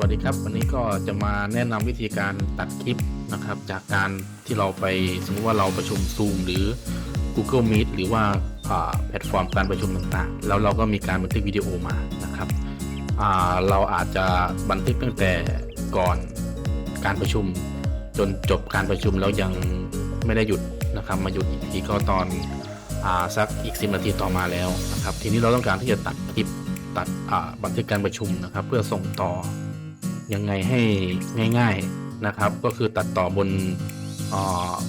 วัสดีครับ วันนี้ก็จะมาแนะนำวิธีการตัดคลิปนะครับ จากการที่เราไปสมมติว่าเราประชุม Zoom หรือ Google Meet หรือว่าแพลตฟอร์มการประชุมต่างๆ แล้วเราก็มีการบันทึกวิดีโอมานะครับเราอาจจะบันทึกตั้งแต่ก่อนการประชุม จนจบการประชุมแล้วยังไม่ได้หยุดนะครับ มาหยุดอีกทีก็ตอนอสักอีก 10 นาทีต่อมาแล้วนะครับ ทีนี้เราต้องการที่จะตัดคลิปตัดบันทึกการประชุมนะครับ เพื่อส่งต่อ ยังไงให้ง่าย ๆนะครับ ก็คือตัดต่อบน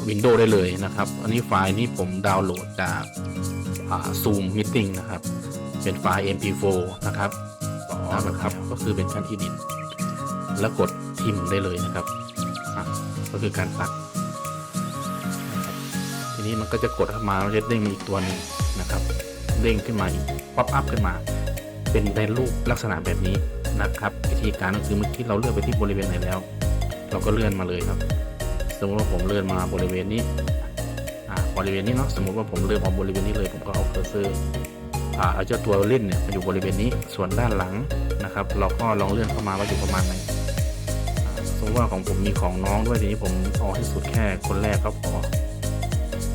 วินโดว์ได้เลยนะครับ อันนี้ไฟล์นี้ผมดาวน์โหลดจากซูมมิ e นะครับ เป็นไฟล์ mp4 นะครับต่อนะครับก็คือเป็นการที่ดิน แล้วกดทิมได้เลยนะครับอะก็คือการตัดนะครับทีนี้มันก็จะกดเข้ามามันจะเด้งมาอีกตัวหนึ่งนะครับ เด้งขึ้นมาอีกป๊อปอัพขึ้นมา เป็นในรูปลักษณะแบบนี้ นะครับวิธีการก็คือเมื่อกี้เราเลือกไปที่บริเวณไหนแล้ว เราก็เลื่อนมาเลยครับ สมมติว่าผมเลื่อนมาบริเวณนี้อ่าบริเวณนี้เนาะสมมติว่าผมเลื่อนมาบริเวณนี้เลย ผมก็เอาเคอร์เซอร์อ่าเอาเจ้าตัวเล่นเนี่ยมาอยู่บริเวณนี้ส่วนด้านหลังนะครับ เราก็ลองเลื่อนเข้ามาว่าอยู่ประมาณไหนสมมติว่าของผมมีของน้องด้วยทีนี้ผมเอาให้สุดแค่คนแรกก็พอ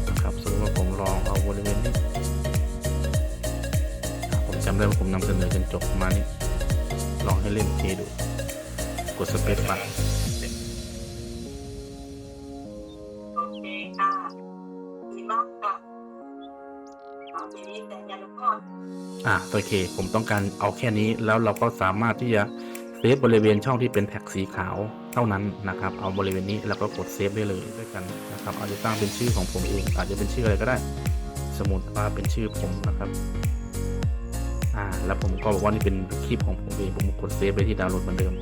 นะครับสมมติว่าผมลองเอาบริเวณนี้ ผมจำได้ว่าผมนำเสนอจนจบประมาณนี้ ลองให้เล่นเคดู กดสเปซบาร์โอเคค่ะดีมากค่ะต่อไปนี้แต่อย่าลืมกดอะโอเค ผมต้องการเอาแค่นี้แล้วเราก็สามารถที่จะเซฟบริเวณช่องที่เป็นแท็กสีขาวเท่านั้นนะครับ เอาบริเวณนี้แล้วก็กดเซฟได้เลยด้วยกันนะครับอาจจะตั้งเป็นชื่อของผมเองอาจจะเป็นชื่ออะไรก็ได้ สมมติว่าเป็นชื่อผมนะครับ อ่า แล้วผมก็บอกว่านี่เป็นคลิปของผมเอง ผมกดเซฟไปที่ดาวน์โหลดเหมือนเดิม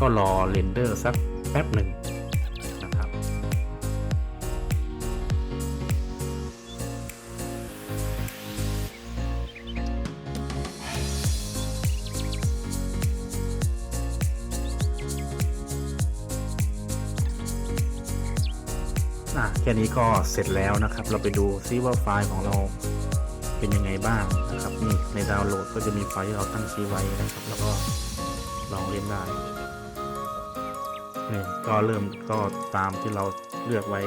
ก็รอเรนเดอร์สักแป๊บหนึ่งนะครับ อะแค่นี้ก็เสร็จแล้วนะครับ เราไปดูซิว่าไฟล์ของเรา เป็นยังไงบ้างนะครับนี่ในดาวน์โหลดก็จะมีไฟล์ที่เราตั้งชื่อไว้นะครับ แล้วก็ลองเล่นได้นี่ก็เริ่มก็ตามที่เราเลือกไว้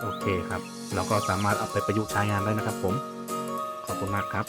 โอเคครับ เราก็สามารถเอาไปประยุกต์ใช้งานได้นะครับผม ขอบคุณมากครับ